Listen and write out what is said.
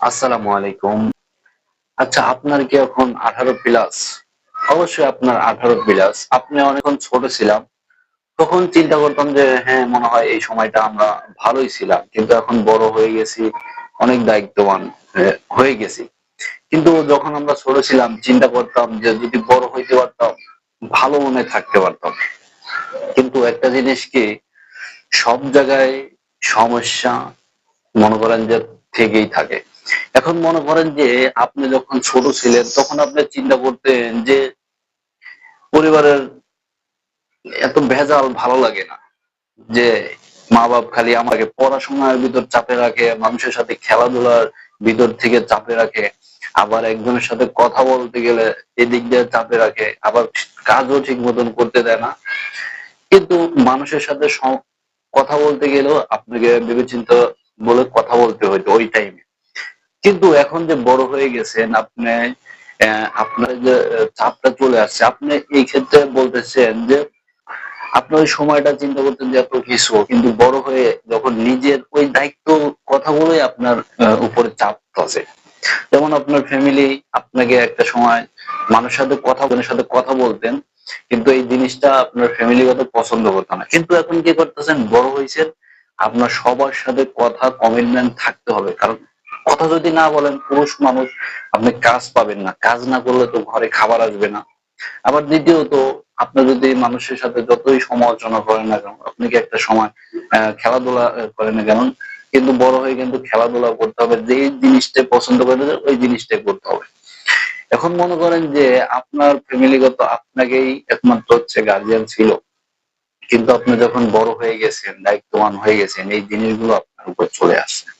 আসসালামু আলাইকুম। আচ্ছা আপনার কি এখন আঠারো প্লাস? অবশ্যই আপনার আঠারো প্লাস। আপনি অনেকক্ষণ ছোট ছিলাম। তখন চিন্তা করতাম যে হ্যাঁ মনে হয় এই সময়টা আমরা ভালোই ছিলাম। কিন্তু এখন বড় হয়ে গেছি, অনেক দায়িত্ববান হয়ে- গেছি। কিন্তু যখন আমরা ছোট ছিলাম, চিন্তা করতাম যে, যদি বড় হইতে পারতাম, ভালো মনে থাকতে পারতাম। কিন্তু একটা জিনিস কি, সব জায়গায় সমস্যা মনে করেন যে থেকেই থাকে। এখন মনে করেন যে আপনি যখন ছোট ছিলেন, তখন আপনি চিন্তা করতেন যে পরিবারের এত ভেজাল ভালো লাগে না। যে মা বাপ খালি আমাকে পড়াশোনার ভিতর চাপে রাখে, মানুষের সাথে খেলাধুলার ভিতর থেকে চাপে রাখে, আবার একজনের সাথে কথা বলতে গেলে এদিক দিয়ে চাপে রাখে, আবার কাজও ঠিক মতন করতে দেয় না। কিন্তু মানুষের সাথে কথা বলতে গেলেও আপনাকে ভেবেচিন্তে বলে কথা বলতে হইতো ওই টাইমে কিন্তু এখন যে বড় হয়ে গেছেন, আপনি আপনার যে চাপটা চলে আসছে, আপনি এই ক্ষেত্রে বলতেছেন যে, আপনি ওই সময়টা চিন্তা করতেন যে এত কিছু, কিন্তু বড় হয়ে যখন নিজের ওই দায়িত্ব কথাগুলোই আপনার উপরে চাপ আছে। যেমন আপনার ফ্যামিলি আপনাকে একটা সময় মানুষের সাথে কথা বোনের সাথে কথা বলতেন, কিন্তু এই জিনিসটা আপনার ফ্যামিলি ফ্যামিলিগত পছন্দ করতো না। কিন্তু এখন কি করতেছেন? বড় হয়েছেন, আপনার সবার সাথে কথা কমিটমেন্ট থাকতে হবে। কারণ কথা যদি না বলেন, পুরুষ মানুষ, আপনি কাজ পাবেন না। কাজ না করলে তো ঘরে খাবার আসবে না। আবার দ্বিতীয়ত, আপনি যদি মানুষের সাথে যতই সমালোচনা করেন না কেন, আপনি কি একটা সময় খেলাধুলা করেন না কেন? কিন্তু বড় হয়ে কিন্তু খেলাধুলা করতে হবে যে জিনিসটা পছন্দ করে ওই জিনিসটাই করতে হবে। এখন মনে করেন যে, আপনার ফ্যামিলিগত আপনাকেই একমাত্র হচ্ছে গার্জিয়ান ছিল। কিন্তু আপনি যখন বড় হয়ে গেছেন, দায়িত্ববান হয়ে গেছেন, এই জিনিসগুলো আপনার উপর চলে আসছে।